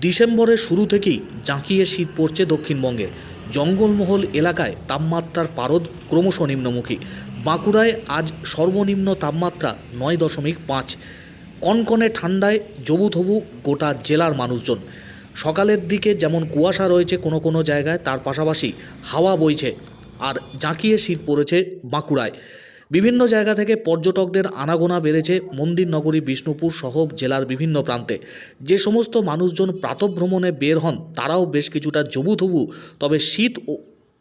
ডিসেম্বরের শুরু থেকেই জাঁকিয়ে শীত পড়ছে দক্ষিণবঙ্গে। জঙ্গলমহল এলাকায় তাপমাত্রার পারদ ক্রমশ নিম্নমুখী। বাঁকুড়ায় আজ সর্বনিম্ন তাপমাত্রা নয় দশমিক পাঁচ। কনকনে ঠান্ডায় জবুথবু গোটা জেলার মানুষজন। সকালের দিকে যেমন কুয়াশা রয়েছে কোনো কোনো জায়গায়, তার পাশাপাশি হাওয়া বইছে। আর জাঁকিয়ে শীত পড়েছে বাঁকুড়ায়। বিভিন্ন জায়গা থেকে পর্যটকদের আনাগোনা বেড়েছে মন্দির নগরী বিষ্ণুপুর সহ জেলার বিভিন্ন প্রান্তে। যে সমস্ত মানুষজন প্রাতভ্রমণে বের হন, তারাও বেশ কিছুটা জবুথবু তবে শীত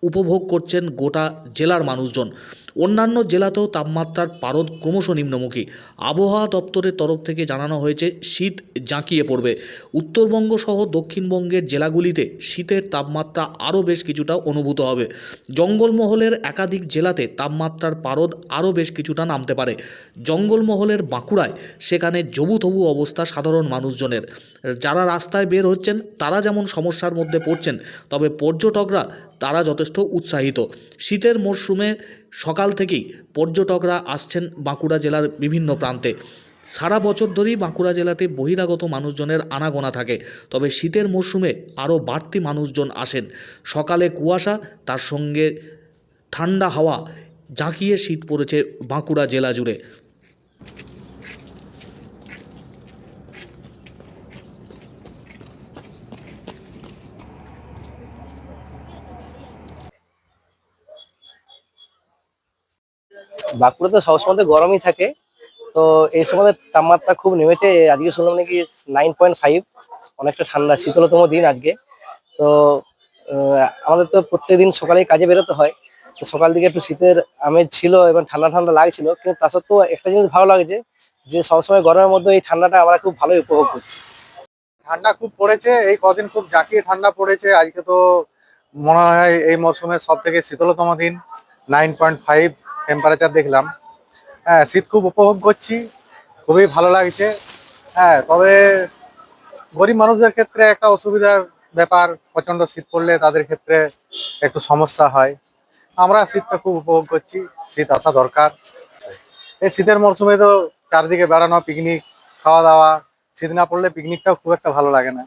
উপভোগ করছেন গোটা জেলার মানুষজন। অন্যান্য জেলাতেও তাপমাত্রার পারদ ক্রমশ নিম্নমুখী। আবহাওয়া দপ্তরের তরফ থেকে জানানো হয়েছে, শীত জাঁকিয়ে পড়বে। উত্তরবঙ্গ সহ দক্ষিণবঙ্গের জেলাগুলিতে শীতের তাপমাত্রা আরও বেশ কিছুটা অনুভূত হবে। জঙ্গলমহলের একাধিক জেলাতে তাপমাত্রার পারদ আরও বেশ কিছুটা নামতে পারে। জঙ্গলমহলের বাঁকুড়ায় সেখানে জবুথবু অবস্থা সাধারণ মানুষজনের। যারা রাস্তায় বের হচ্ছেন, তারা যেমন সমস্যার মধ্যে পড়ছেন, তবে পর্যটকরা তারা যথেষ্ট উৎসাহিত। শীতের মরশুমে সকাল থেকেই পর্যটকরা আসছেন বাঁকুড়া জেলার বিভিন্ন প্রান্তে। সারা বছর ধরেই বাঁকুড়া জেলাতে বহিরাগত মানুষজনের আনাগোনা থাকে, তবে শীতের মরশুমে আরও বাড়তি মানুষজন আসেন। সকালে কুয়াশা, তার সঙ্গে ঠান্ডা হাওয়া জাঁকিয়ে শীত পড়েছে বাঁকুড়া জেলা জুড়ে। বাঁকুড়াতে সবসময় গরমই থাকে। তো এই সময় তাপমাত্রা খুব নেমেছে, আজকে শুনলাম নাকি নাইন পয়েন্ট ফাইভ অনেকটা ঠান্ডা, শীতলতম দিন আজকে। তো আমাদের তো প্রত্যেকদিন সকালেই কাজে বেরোতে হয়। তো সকাল দিকে একটু শীতের আমেজ ছিল এবং ঠান্ডা ঠান্ডা লাগছিল, কিন্তু তা সত্ত্বেও একটা জিনিস ভালো লাগছে যে সবসময় গরমের মধ্যে এই ঠান্ডাটা আমরা খুব ভালোই উপভোগ করছি। ঠান্ডা খুব পড়েছে, এই কদিন খুব জাঁকিয়ে ঠান্ডা পড়েছে। আজকে তো মনে হয় এই মরশুমের সব থেকে শীতলতম দিন নাইন পয়েন্ট ফাইভ টেম্পারেচার দেখলাম। হ্যাঁ শীত খুব উপভোগ করছি, খুবই ভালো লাগছে। হ্যাঁ তবে গরিব মানুষদের ক্ষেত্রে একটা অসুবিধার ব্যাপার প্রচণ্ড শীত পড়লে তাদের ক্ষেত্রে একটু সমস্যা হয়। আমরা শীতটা খুব উপভোগ করছি, শীত আসা দরকার। এই শীতের মরশুমে তো চারদিকে বেড়ানো পিকনিক খাওয়া দাওয়া শীত না পড়লে পিকনিকটাও খুব একটা ভালো লাগে না।